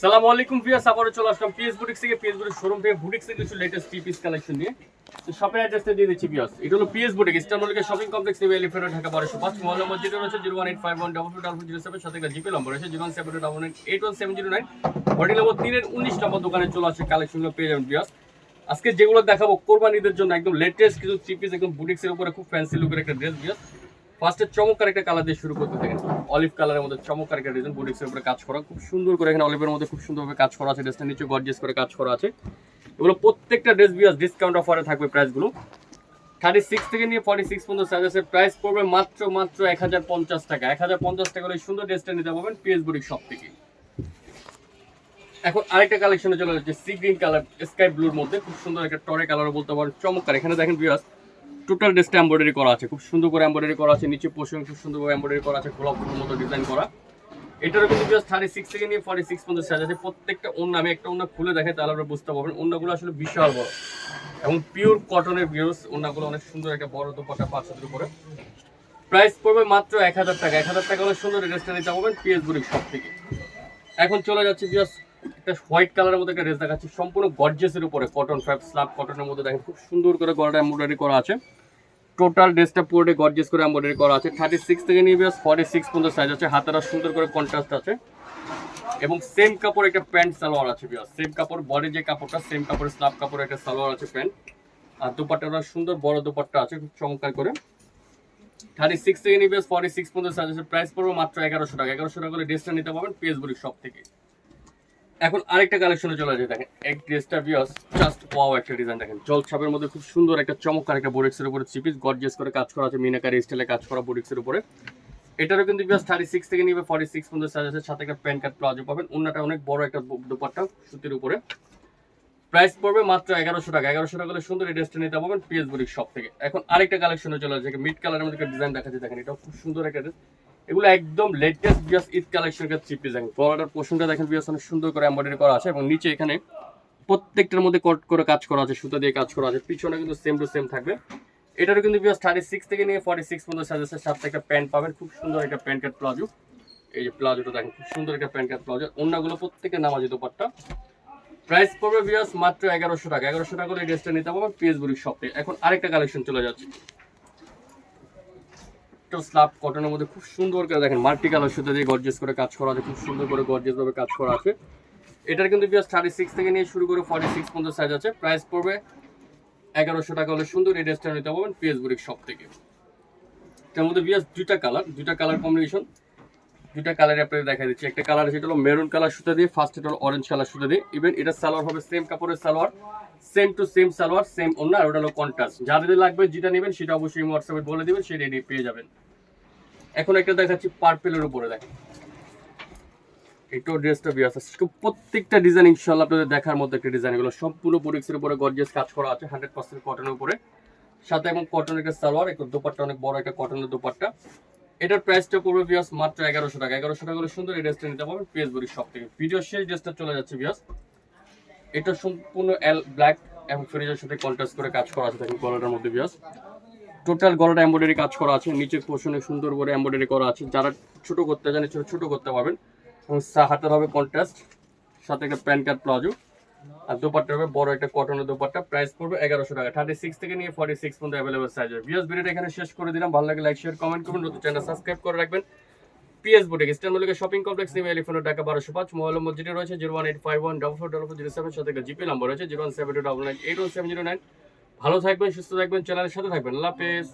সালামু আলাইকুম ভিউয়ার্স, আবারও চলে আসলাম পিএস বুটিক্স থেকে। পিএস বুটিক শোরুম থেকে বুটিক্স থেকে কিছু লেটেস্ট পিস কালেকশন নিয়ে। তো দিয়ে দিচ্ছি এটা হলো PS boutique shopping complex Dhaka, বারোশো পাঁচ। নম্বর যেটা রয়েছে zero one eight five one double two double zero seven, সাথে জিপে নম্বর রয়েছে zero one seven two double nine eight one seven zero nine. Hotel নম্বর তিনের উনিশ নম্বর দোকানে চলে আসছে কালেকশনগুলো পেয়ে যাবেন ভিউয়ার্স। আজকে যেগুলো দেখাবো, কোরবানিদের জন্য একদম লেটেস্ট কিছু থ্রি পিস একদম বুটিক্সের উপরে খুব ফ্যান্সি লুকের একটা ড্রেস ভিউয়ার্স। ফার্স্টে চমৎকার একটা কালার দিয়ে শুরু করতে থাকেন অলিভ কালারের মধ্যে চমৎকার একটা ডিজাইন বুটিক্সের উপরে কাজ করা। খুব সুন্দর করে এখানে অলিভের মধ্যে খুব সুন্দরভাবে কাজ করা আছে। ড্রেসটা নিচে গর্জিয়াস করে কাজ করা আছে। এগুলো প্রত্যেকটা ড্রেস বিয়াস ডিসকাউন্ট অফারে থাকবে প্রাইসগুলো থার্টি সিক্স থেকে নিয়ে ফর্টি সিক্স পর্যন্ত সাইজেসের প্রাইস পড়বে মাত্র মাত্র এক হাজার পঞ্চাশ টাকা। এক হাজার পঞ্চাশ টাকা হলে সুন্দর ড্রেসটা নিতে পারবেন পিএস বুটিক শপ থেকে। এখন আরেকটা কালেকশনে চলে যাচ্ছে সি গ্রিন কালার স্কাই ব্লুর মধ্যে। খুব সুন্দর একটা টরে কালারও বলতে পারেন। চমৎকার। এখানে দেখেন বিয়াস টোটাল ড্রেসটা এমব্রয়ডারি করা আছে। খুব সুন্দর করে এমব্রয়ডারি করা আছে, নিচে পোষণ খুব সুন্দর করে করা আছে, গোলাপ ফুলের মতো ডিজাইন করা। এটারও কিন্তু জাস্ট থার্টি সিক্স থেকে নিয়ে ফর্টি সিক্স পর্যন্ত সাইজ আছে প্রত্যেকটা অন্য আমি একটা অন্য খুলে দেখে তাহলে আপনারা বুঝতে পারবেন। অন্যগুলো আসলে বিশাল বড়। এবং পিওর কটনের ভিউস অন্যগুলো অনেক সুন্দর একটা বড় দোপাটা, পাঁচ হাতের উপরে। প্রাইস পড়বে মাত্র এক হাজার টাকা। এক হাজার টাকা হলে সুন্দর ড্রেসটা নিতে পারবেন পিএস বুড়ির সব থেকে। এখন চলে যাচ্ছে জাস্ট একটা হোয়াইট কালারের মধ্যে একটা ড্রেস দেখাচ্ছি। সম্পূর্ণ গর্জেসের উপরে কটন ফ্যাব স্ল্যাব কটনের মধ্যে দেখেন, খুব সুন্দর করে গলাটা এমব্রয়ডারি করা আছে। টোটাল ড্রেসটা পুরোটা গর্জেস করে এমব্রয়ডারি করা আছে। থার্টি সিক্স থেকে নিয়ে বিয়াস ফর্টি সিক্স পর্যন্ত সাইজ আছে। হাতারা সুন্দর করে কন্ট্রাস্ট আছে। এবং সেম কাপড় একটা প্যান্ট সালোয়ার আছে বিয়াস সেম কাপড় বডি যে কাপড়টা সেম কাপড়ের স্লাব কাপড় একটা সালোয়ার আছে প্যান্ট আর দুপাট্টাটা সুন্দর বড় দুপাট্টা আছে, খুব চমৎকার করে। থার্টি সিক্স থেকে নিয়ে বিয়াস ফর্টি সিক্স পর্যন্ত সাইজ আছে। প্রাইস পড়বে মাত্র এগারোশো টাকা। এগারোশো টাকা করে ড্রেসটা নিতে পারবেন পেসবুরি শপ থেকে। এখন আরেকটা কালেকশনে চলে যায় দেখেন, এক ড্রেসটা বিয়াস জাস্ট ওয়াও একটা ডিজাইন দেখেন, জল ছাপের মধ্যে খুব সুন্দর একটা চমৎকার একটা বোরিক্সের উপরে চিপিস গর্জিয়াস করে কাজ করা আছে, মিনাকারি স্টাইলে কাজ করা বোরিক্সের উপরে। এটারও কিন্তু বিয়াস থার্টি সিক্স থেকে নিবে ফর্টি সিক্স পর্যন্ত সাইজ আছে, সাথে একটা প্যান্ট কার্ড প্লাজো পাবেন অন্যটা অনেক বড় একটা দুপাট্টা, সুতির উপরে। প্রাইস পড়বে মাত্র এগারোশো টাকা এগারোশো টাকা হলে সুন্দর এই ড্রেসটা নিতে পারবেন পিএস বুড়ির শপ থেকে। এখন আরেকটা কালেকশনে চলে যাচ্ছে মিড কালারের মধ্যে একটা ডিজাইন দেখা যায় দেখেন এটা খুব সুন্দর একটা ড্রেস এগুলো একদম লেটেস্ট বিয়াস ঈদ কালেকশনের থ্রি পিস দেখেন। গলাটার পোর্শনটা দেখেন বিয়াস অনেক সুন্দর করে এমব্রয়ডারি করা আছে এবং নিচে এখানে প্রত্যেকটার মধ্যে কট করে কাজ করা আছে, সুতা দিয়ে কাজ করা আছে, পিছনে কিন্তু সেম টু সেম থাকবে। এটারও কিন্তু বিয়াস থার্টি সিক্স থেকে নিয়ে ফর্টি সিক্স পর্যন্ত আছে সাথে একটা প্যান্ট পাবেন, খুব সুন্দর একটা প্যান্ট কাট প্লাজো। এই যে প্লাজোটা দেখেন, খুব সুন্দর একটা প্যান্ট কাট প্লাজো। অন্যগুলো প্রত্যেকের নামাজি দোপাট্টা। প্রাইস পড়বে বিয়াস মাত্র এগারোশো টাকা। এগারোশো টাকা করে এই ড্রেসটা নিতে পারবেন পিএস বুড়ির শপে এখন আরেকটা কালেকশন চলে যাচ্ছে। একটা স্ল্যাব কটনের মধ্যে খুব সুন্দর করে দেখেন মাল্টি কালার সুতো দিয়ে গর্জেস করে কাজ করা আছে, খুব সুন্দর করে গর্জেস ভাবে কাজ করা আছে। এটার কিন্তু বিয়াস থার্টি সিক্স থেকে নিয়ে শুরু করে ফর্টি সিক্স পর্যন্ত সাইজ আছে। প্রাইস পড়বে এগারোশো টাকা হলে সুন্দর এই ড্রেসটা নিতে পারবেন পিএস বুড়ির শপ থেকে। তার মধ্যে বিয়াস দুইটা কালার দুইটা কালার কম্বিনেশন দুইটা কালার আপনাদের দেখা দিচ্ছি। একটা কালার সেটা হলো মেরুন কালার সুতা দিয়ে ফার্স্ট এটা হলো অরেঞ্জ কালার সুতা দিয়ে। ইভেন এটা সালোয়ার হবে সেম কাপড়ের salwar. Same to same salwar same অন্য আর ওটা হলো কন্ট্রাস্ট যাদের লাগবে, যেটা নেবেন, সেটা অবশ্যই হোয়াটসঅ্যাপে বলে দেবেন, সেই রেডি পেয়ে যাবেন। এখন একটা দেখাচ্ছি পার্পেলের উপরে, দেখেন। এটাও ড্রেসটা বিয়াস আছে। প্রত্যেকটা ডিজাইন ইনশাল্লাহ আপনাদের দেখার মধ্যে একটা ডিজাইন এগুলো সম্পূর্ণ বুরিক্সের উপরে গর্জিয়াস কাজ করা আছে হান্ড্রেড পার্সেন্ট কটনের উপরে। সাথে এবং কটনের একটা সালোয়ার, একটা দোপাট্টা, অনেক বড় একটা কটনের দোপাট্টা। এটার প্রাইসটা পড়বে বিয়াস মাত্র এগারোশো টাকা। এগারোশো টাকা হলে সুন্দর এই ড্রেসটা নিতে পারবেন বুড়ির সব থেকে। ভিডিও শেষ ড্রেসটা চলে যাচ্ছে বিয়াস এটা সম্পূর্ণ এল ব্ল্যাক এবং ফ্রিজের সাথে কন্ট্রাস্ট করে কাজ করা আছে দেখুন গলাটার মধ্যে বিয়াস টোটাল গলাটা এমব্রয়ডারি কাজ করা আছে নিচের পোর্শনে সুন্দর করে এমব্রয়ডারি করা আছে। যারা ছোট করতে জানে, ছোট করতে পারবেন। এবং হাতের হবে কন্ট্রাস্ট সাথে একটা প্যান্ট কার্ড প্লাজো। আর দোপাট্টা হবে, বড় একটা কটনের দোপাট্টা। প্রাইস পড়বে এগারোশো টাকা। থার্টি সিক্স থেকে নিয়ে ফর্টি সিক্স পর্যন্ত অ্যাভেলেবল সাইজ বিএস ভিডিওটা এখানে শেষ করে দিলাম। ভালো লাগে লাইক শেয়ার কমেন্ট করবেন নতুন চ্যানেল সাবস্ক্রাইব করে রাখবেন। PS boutique eastern Mallika shopping complex, new এলিফোন Dhaka বারোশো পাঁচ, মোবাইল নম্বর যেটা রয়েছে zero one eight five one double four double four zero seven সাথে জিপি নাম্বার রয়েছে, zero one seven two double nine eight one seven zero nine ভালো থাকবেন, সুস্থ থাকবেন চ্যানেলের সাথে থাকবেন। আল্লাহ হাফেজ।